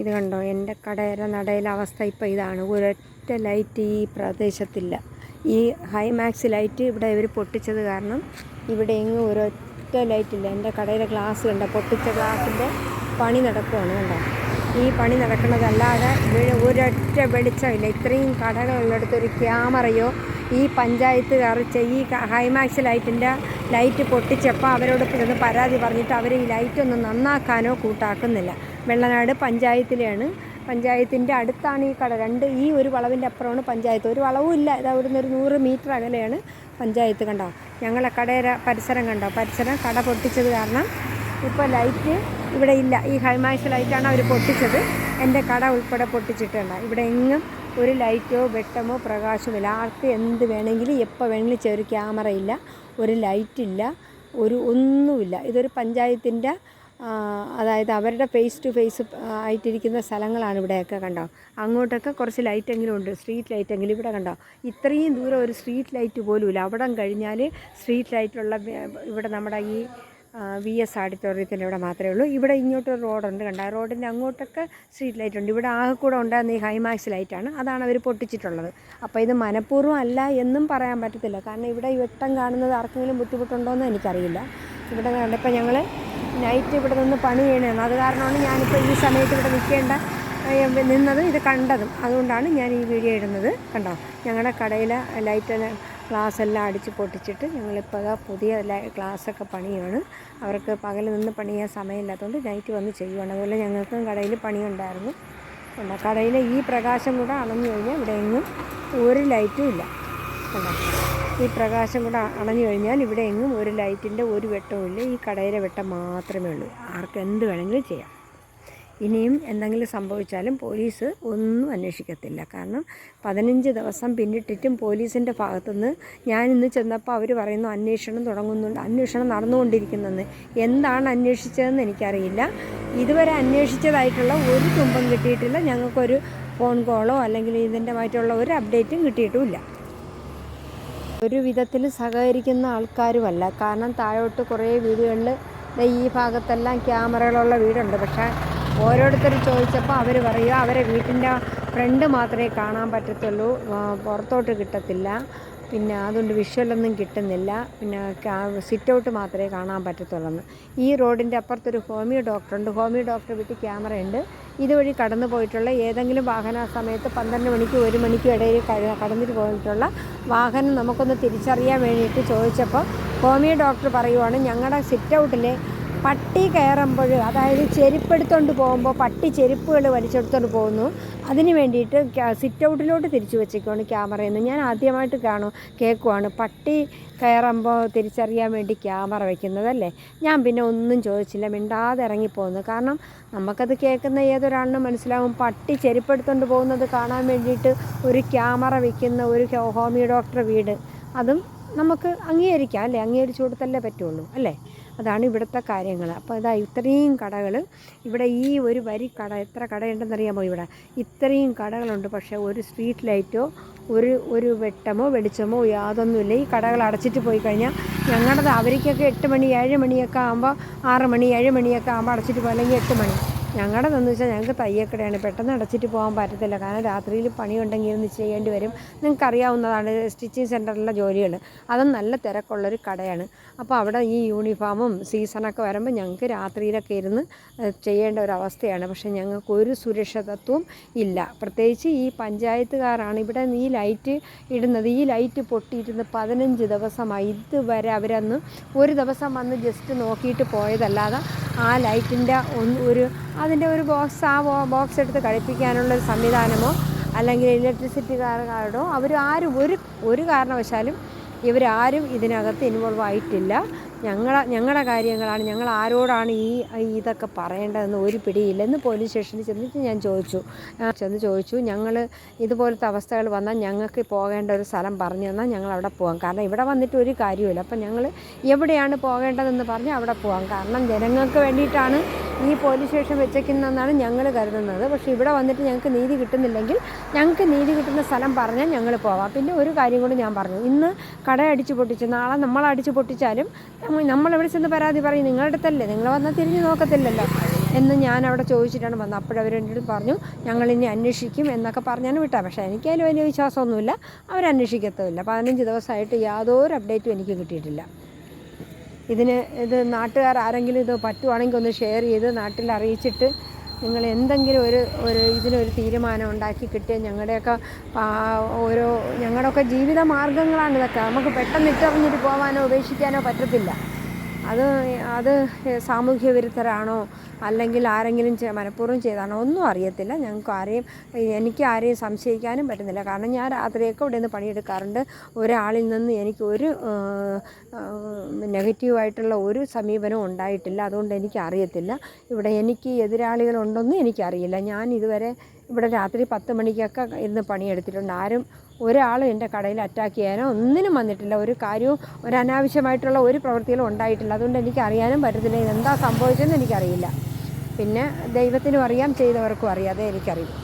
ഇത് കണ്ടോ? എന്റെ കടയുടെ നടയിലെ അവസ്ഥ ഇപ്പോൾ ഇതാണ്. ഒരൊറ്റ ലൈറ്റ് ഈ പ്രദേശത്തില്ല. ഈ ഹൈമാക്സ് ലൈറ്റ് ഇവിടെ ഇവർ പൊട്ടിച്ചത് കാരണം ഇവിടെ എങ്ങും ഒരൊറ്റ ലൈറ്റില്ല എന്റെ കടയിലെ ഗ്ലാസ് കണ്ട? പൊട്ടിച്ച ഗ്ലാസിന്റെ പണി നടക്കുകയാണ് കണ്ടോ? ഈ പണി നടക്കുന്നതല്ലാതെ ഒരൊറ്റ വെളിച്ചമില്ല ഇത്രയും കടകളുള്ളിടത്ത് ഒരു ക്യാമറയോ ഈ പഞ്ചായത്തുകാർ ഈ ഹൈമാക്സ് ലൈറ്റിന്റെ ലൈറ്റ് പൊട്ടിച്ചപ്പോൾ അവരോട് ഇതൊന്ന് പരാതി പറഞ്ഞിട്ട് അവർ ഈ ലൈറ്റ് ഒന്ന് നന്നാക്കാനോ കൂട്ടാക്കുന്നില്ല. വെള്ളനാട് പഞ്ചായത്തിലെയാണ്. പഞ്ചായത്തിന്റെ അടുത്താണ് ഈ കട. രണ്ട് ഈ ഒരു വളവിന്റെ അപ്പുറമാണ് പഞ്ചായത്ത്. ഒരു വളവും ഇല്ല. ഇത് അവിടുന്ന് ഒരു നൂറ് മീറ്റർ അകലെയാണ് പഞ്ചായത്ത് കണ്ടോ. ഞങ്ങളെ കടയുടെ പരിസരം കണ്ടോ. പരിസരം കട പൊട്ടിച്ചത് കാരണം ഇപ്പോൾ ലൈറ്റ് ഇവിടെ ഇല്ല. ഈ ഹൈമാക്സ് ലൈറ്റാണ് അവർ പൊട്ടിച്ചത്. എന്റെ കട ഉൾപ്പെടെ പൊട്ടിച്ചിട്ടുണ്ട് ഇവിടെ എങ്ങും ഒരു ലൈറ്റോ വെട്ടമോ പ്രകാശമില്ല ആർക്ക് എന്ത് വേണമെങ്കിലും എപ്പോൾ വേണമെങ്കിലും ചെറിയ ക്യാമറ ഇല്ല ഒരു ലൈറ്റില്ല ഒരു ഒന്നുമില്ല. ഇതൊരു പഞ്ചായത്തിന്റെ അതായത് അവരുടെ ഫേസ് ടു ഫേസ് ആയിട്ടിരിക്കുന്ന സ്ഥലങ്ങളാണ് ഇവിടെയൊക്കെ കണ്ടോ. അങ്ങോട്ടൊക്കെ കുറച്ച് ലൈറ്റെങ്കിലും ഉണ്ട് സ്ട്രീറ്റ് ലൈറ്റെങ്കിലും ഇവിടെ കണ്ടോ. ഇത്രയും ദൂരം ഒരു സ്ട്രീറ്റ് ലൈറ്റ് പോലും ഇല്ല അവിടം കഴിഞ്ഞാൽ സ്ട്രീറ്റ് ലൈറ്റുള്ള ഇവിടെ നമ്മുടെ ഈ വി എസ് ഓഡിറ്റോറിയത്തിന്റെ ഇവിടെ മാത്രമേ ഉള്ളൂ. ഇവിടെ ഇങ്ങോട്ട് ഒരു റോഡുണ്ട് കണ്ട? റോഡിന്റെ അങ്ങോട്ടൊക്കെ സ്ട്രീറ്റ് ലൈറ്റ് ഉണ്ട്. ഇവിടെ ആകെ കൂടെ ഉണ്ടായിരുന്ന ഈ ഹൈമാക്സ് ലൈറ്റാണ് അതാണ് അവർ പൊട്ടിച്ചിട്ടുള്ളത്. അപ്പോൾ ഇത് മനഃപൂർവം അല്ല എന്നും പറയാൻ പറ്റത്തില്ല. കാരണം ഇവിടെ ഈ വെട്ടം കാണുന്നത് ആർക്കെങ്കിലും ബുദ്ധിമുട്ടുണ്ടോ എന്ന് എനിക്കറിയില്ല. ഇവിടെ കണ്ടപ്പോൾ ഞങ്ങൾ നൈറ്റ് ഇവിടെ നിന്ന് പണി ചെയ്യണമെന്ന് അത് കാരണമാണ് ഞാനിപ്പോൾ ഈ സമയത്ത് ഇവിടെ നിൽക്കേണ്ട നിന്നതും ഇത് കണ്ടതും. അതുകൊണ്ടാണ് ഞാൻ ഈ വീഡിയോ ഇടുന്നത്. കണ്ടോ? ഞങ്ങളുടെ കടയിലെ ലൈറ്റ് ഗ്ലാസ് എല്ലാം അടിച്ച് പൊട്ടിച്ചിട്ട് ഞങ്ങളിപ്പോൾ പുതിയ ക്ലാസ്സൊക്കെ പണിയാണ്. അവർക്ക് പകൽ നിന്ന് പണിയാൻ സമയമില്ലാത്തതുകൊണ്ട് നൈറ്റ് വന്ന് ചെയ്യുവാണ്. അതുപോലെ ഞങ്ങൾക്കും കടയിൽ പണിയുണ്ടായിരുന്നു. കണ്ടോ? കടയിൽ ഈ പ്രകാശം കൂടെ അണഞ്ഞു കഴിഞ്ഞാൽ ഇവിടെ എങ്ങും ഒരു ലൈറ്റും ഇല്ല. ഈ പ്രകാശം കൂടെ അണഞ്ഞു കഴിഞ്ഞാൽ ഇവിടെ എങ്ങും ഒരു ലൈറ്റിന്റെ ഒരു വെട്ടവും ഇല്ല. ഈ കടയിലെ വെട്ടം മാത്രമേ ഉള്ളൂ. ആർക്ക് എന്ത് വേണമെങ്കിലും ചെയ്യാം. ഇനിയും എന്തെങ്കിലും സംഭവിച്ചാലും പോലീസ് ഒന്നും അന്വേഷിക്കത്തില്ല. കാരണം പതിനഞ്ച് ദിവസം പിന്നിട്ടിട്ടും പോലീസിന്റെ ഭാഗത്തുനിന്ന് ഞാൻ ഇന്ന് ചെന്നപ്പോൾ അവർ പറയുന്നു അന്വേഷണം തുടങ്ങുന്നുണ്ട് അന്വേഷണം നടന്നുകൊണ്ടിരിക്കുന്നെന്ന്. എന്താണ് അന്വേഷിച്ചതെന്ന് എനിക്കറിയില്ല. ഇതുവരെ അന്വേഷിച്ചതായിട്ടുള്ള ഒരു തുമ്പം കിട്ടിയിട്ടില്ല. ഞങ്ങൾക്കൊരു ഫോൺ കോളോ അല്ലെങ്കിൽ ഇതിന്റെ മറ്റുള്ള ഒരു അപ്ഡേറ്റും കിട്ടിയിട്ടുമില്ല. ഒരു വിധത്തിൽ സഹകരിക്കുന്ന ആൾക്കാരുമല്ല. കാരണം താഴോട്ട് കുറേ വീടുകളിൽ ഈ ഭാഗത്തെല്ലാം ക്യാമറകളുള്ള വീടുണ്ട്. പക്ഷേ ഓരോരുത്തർ ചോദിച്ചപ്പോൾ അവർ പറയുക അവരെ വീട്ടിന്റെ ഫ്രണ്ട് മാത്രമേ കാണാൻ പറ്റത്തുള്ളൂ പുറത്തോട്ട് കിട്ടത്തില്ല. പിന്നെ അതുകൊണ്ട് വിഷ്വലൊന്നും കിട്ടുന്നില്ല. പിന്നെ സിറ്റ് ഔട്ട് മാത്രമേ കാണാൻ പറ്റത്തുള്ളൂ ഈ റോഡിന്റെ അപ്പുറത്തൊരു ഹോമിയോ ഡോക്ടറുണ്ട് ഹോമിയോ ഡോക്ടർ വീട്ടിൽ ക്യാമറയുണ്ട് ഇതുവഴി കടന്നു പോയിട്ടുള്ള ഏതെങ്കിലും വാഹന സമയത്ത് പന്ത്രണ്ട് മണിക്ക് ഒരു മണിക്കും ഇടയിൽ കടന്നിട്ട് പോയിട്ടുള്ള വാഹനം നമുക്കൊന്ന് തിരിച്ചറിയാൻ വേണ്ടിയിട്ട് ചോദിച്ചപ്പോൾ ഹോമിയോ ഡോക്ടർ പറയുവാണ് ഞങ്ങളുടെ സിറ്റ് ഔട്ടിലെ പട്ടി കയറുമ്പോൾ അതായത് ചെരുപ്പെടുത്തോണ്ട് പോകുമ്പോൾ പട്ടി ചെരുപ്പുകൾ വലിച്ചെടുത്തോണ്ട് പോകുന്നു. അതിന് വേണ്ടിയിട്ട് സിറ്റ് ഔട്ടിലോട്ട് തിരിച്ചു വെച്ചേക്കുവാണ് ക്യാമറയെന്ന് ഞാൻ ആദ്യമായിട്ട് കാണും കേൾക്കുവാണ് പട്ടി കയറുമ്പോൾ തിരിച്ചറിയാൻ വേണ്ടി ക്യാമറ വെക്കുന്നതല്ലേ ഞാൻ പിന്നെ ഒന്നും ചോദിച്ചില്ല മിണ്ടാതെ ഇറങ്ങിപ്പോകുന്നു. കാരണം നമുക്കത് കേൾക്കുന്ന ഏതൊരാളിനും മനസ്സിലാവും പട്ടി ചെരുപ്പെടുത്തോണ്ട് പോകുന്നത് കാണാൻ വേണ്ടിയിട്ട് ഒരു ക്യാമറ വയ്ക്കുന്ന ഒരു ഹോമിയോ ഡോക്ടർ വീട്. അതും നമുക്ക് അംഗീകരിക്കാം അല്ലേ? അംഗീകരിച്ചു കൊടുത്തല്ലേ പറ്റുള്ളൂ അല്ലേ? അതാണ് ഇവിടുത്തെ കാര്യങ്ങൾ. അപ്പോൾ ഇതാ ഇത്രയും കടകൾ ഇവിടെ ഈ ഒരു വരി കട എത്ര കടയുണ്ടെന്നറിയാമോ ഇവിടെ? ഇത്രയും കടകളുണ്ട്. പക്ഷേ ഒരു സ്ട്രീറ്റ് ലൈറ്റോ ഒരു ഒരു വെട്ടമോ വെളിച്ചമോ യാതൊന്നുമില്ല. ഈ കടകൾ അടച്ചിട്ട് പോയി കഴിഞ്ഞാൽ ഞങ്ങളുടെ അവർക്കൊക്കെ എട്ട് മണി ഏഴ് മണിയൊക്കെ ആകുമ്പോൾ ആറ് മണി ഏഴ് മണിയൊക്കെ ആകുമ്പോൾ അടച്ചിട്ട് പോയി അല്ലെങ്കിൽ എട്ട് മണി. ഞങ്ങളുടെതെന്ന് വെച്ചാൽ ഞങ്ങൾക്ക് തയ്യക്കടയാണ് പെട്ടെന്ന് അടച്ചിട്ട് പോകാൻ പറ്റത്തില്ല. കാരണം രാത്രിയിൽ പണിയുണ്ടെങ്കിൽ ഇരുന്ന് ചെയ്യേണ്ടി വരും. നിങ്ങൾക്ക് അറിയാവുന്നതാണ് സ്റ്റിച്ചിങ് സെന്ററിലെ ജോലികൾ അതും നല്ല തിരക്കുള്ളൊരു കടയാണ്. അപ്പോൾ അവിടെ ഈ യൂണിഫോമും സീസണൊക്കെ വരുമ്പോൾ ഞങ്ങൾക്ക് രാത്രിയിലൊക്കെ ഇരുന്ന് ചെയ്യേണ്ട ഒരു അവസ്ഥയാണ്. പക്ഷേ ഞങ്ങൾക്ക് ഒരു സുരക്ഷിതത്വം ഇല്ല. പ്രത്യേകിച്ച് ഈ പഞ്ചായത്തുകാരാണ് ഇവിടെ ഈ ലൈറ്റ് ഇടുന്നത്. ഈ ലൈറ്റ് പൊട്ടിയിരുന്ന് പതിനഞ്ച് ദിവസമായി. ഇതുവരെ അവരന്ന് ഒരു ദിവസം വന്ന് ജസ്റ്റ് നോക്കിയിട്ട് പോയതല്ലാതെ ആ ലൈറ്റിന്റെ ഒന്ന് ഒരു അതിന്റെ ഒരു ബോക്സ് ആ ബോക്സ് എടുത്ത് കഴിപ്പിക്കാനുള്ള ഒരു സംവിധാനമോ അല്ലെങ്കിൽ ഇലക്ട്രിസിറ്റിക്കാരോടോ അവർ ആരും ഒരു ഒരു കാരണവശാലും ഇവരാരും ഇതിനകത്ത് ഇൻവോൾവ് ആയിട്ടില്ല. ഞങ്ങളെ ഞങ്ങളുടെ കാര്യങ്ങളാണ്. ഞങ്ങൾ ആരോടാണ് ഈ ഇതൊക്കെ പറയേണ്ടതെന്ന് ഒരു പിടിയില്ല. എന്ന് പോലീസ് സ്റ്റേഷനിൽ ചെന്നിട്ട് ഞാൻ ചോദിച്ചു. ചെന്ന് ചോദിച്ചു ഞങ്ങൾ ഇതുപോലത്തെ അവസ്ഥകൾ വന്നാൽ ഞങ്ങൾക്ക് പോകേണ്ട ഒരു സ്ഥലം പറഞ്ഞു തന്നാൽ ഞങ്ങൾ അവിടെ പോകാം. കാരണം ഇവിടെ വന്നിട്ട് ഒരു കാര്യമില്ല അപ്പം ഞങ്ങൾ എവിടെയാണ് പോകേണ്ടതെന്ന് പറഞ്ഞ് അവിടെ പോകാം. കാരണം ജനങ്ങൾക്ക് വേണ്ടിയിട്ടാണ് ഈ പോലീസ് സ്റ്റേഷൻ വെച്ചേക്കുന്നതെന്നാണ് ഞങ്ങൾ കരുതുന്നത്. പക്ഷേ ഇവിടെ വന്നിട്ട് ഞങ്ങൾക്ക് നീതി കിട്ടുന്നില്ലെങ്കിൽ ഞങ്ങൾക്ക് നീതി കിട്ടുന്ന സ്ഥലം പറഞ്ഞാൽ ഞങ്ങൾ പോവാം. പിന്നെ ഒരു കാര്യം കൂടി ഞാൻ പറഞ്ഞു. ഇന്ന് കട അടിച്ചു പൊട്ടിച്ച് നാളെ നമ്മൾ അടിച്ച് പൊട്ടിച്ചാലും നമ്മ- നമ്മൾ എവിടെ ചെന്ന് പരാതി പറയും? നിങ്ങളുടെ അടുത്തല്ലേ? നിങ്ങൾ വന്നാൽ തിരിഞ്ഞ് നോക്കത്തില്ലല്ലോ. എന്ന് ഞാൻ അവിടെ ചോദിച്ചിട്ടാണ് വന്നത്. അപ്പോഴവർ എന്റെ അടുത്ത് പറഞ്ഞു ഞങ്ങളിനി അന്വേഷിക്കും എന്നൊക്കെ പറഞ്ഞാണ് വിട്ടാൽ പക്ഷേ എനിക്കതിൽ വലിയ വിശ്വാസമൊന്നുമില്ല. അവരന്വേഷിക്കത്തുമില്ല പതിനഞ്ച് ദിവസമായിട്ട് യാതൊരു അപ്ഡേറ്റും എനിക്ക് കിട്ടിയിട്ടില്ല. ഇതിന് ഇത് നാട്ടുകാർ ആരെങ്കിലും ഇത് പറ്റുവാണെങ്കിൽ ഒന്ന് ഷെയർ ചെയ്ത് നാട്ടിൽ അറിയിച്ചിട്ട് നിങ്ങൾ എന്തെങ്കിലും ഒരു ഒരു ഇതിനൊരു തീരുമാനം ഉണ്ടാക്കി കിട്ടിയ ഞങ്ങളുടെയൊക്കെ ഓരോ ഞങ്ങളുടെയൊക്കെ ജീവിത മാർഗങ്ങളാണ് ഇതൊക്കെ. നമുക്ക് പെട്ടെന്ന് ഇട്ടറിഞ്ഞിട്ട് പോകാനോ ഉപേക്ഷിക്കാനോ പറ്റത്തില്ല. അത് അത് സാമൂഹ്യ വിരുദ്ധരാണോ അല്ലെങ്കിൽ ആരെങ്കിലും മനഃപൂർവം ചെയ്താണോ? ഒന്നും അറിയത്തില്ല. ഞങ്ങൾക്ക് ആരെയും എനിക്ക് ആരെയും സംശയിക്കാനും പറ്റുന്നില്ല. കാരണം ഞാൻ രാത്രിയൊക്കെ ഇവിടെ നിന്ന് പണിയെടുക്കാറുണ്ട്. ഒരാളിൽ നിന്ന് എനിക്ക് ഒരു നെഗറ്റീവായിട്ടുള്ള ഒരു സമീപനവും ഉണ്ടായിട്ടില്ല. അതുകൊണ്ട് എനിക്ക് അറിയത്തില്ല. ഇവിടെ എനിക്ക് എതിരാളികളുണ്ടെന്നും എനിക്കറിയില്ല. ഞാൻ ഇതുവരെ ഇവിടെ രാത്രി പത്ത് മണിക്കൊക്കെ ഇരുന്ന് പണിയെടുത്തിട്ടുണ്ട്. ആരും ഒരാളും എന്റെ കടയിൽ അറ്റാക്ക് ചെയ്യാനോ ഒന്നിനും വന്നിട്ടില്ല. ഒരു കാര്യവും ഒരു അനാവശ്യമായിട്ടുള്ള ഒരു പ്രവൃത്തികളും ഉണ്ടായിട്ടില്ല. അതുകൊണ്ട് എനിക്ക് അറിയാനും പറ്റത്തില്ല. ഇതെന്താ സംഭവിച്ചതെന്ന് എനിക്കറിയില്ല. പിന്നെ ദൈവത്തിനും അറിയാം ചെയ്തവർക്കും അറിയാം. അതേ എനിക്കറിയും.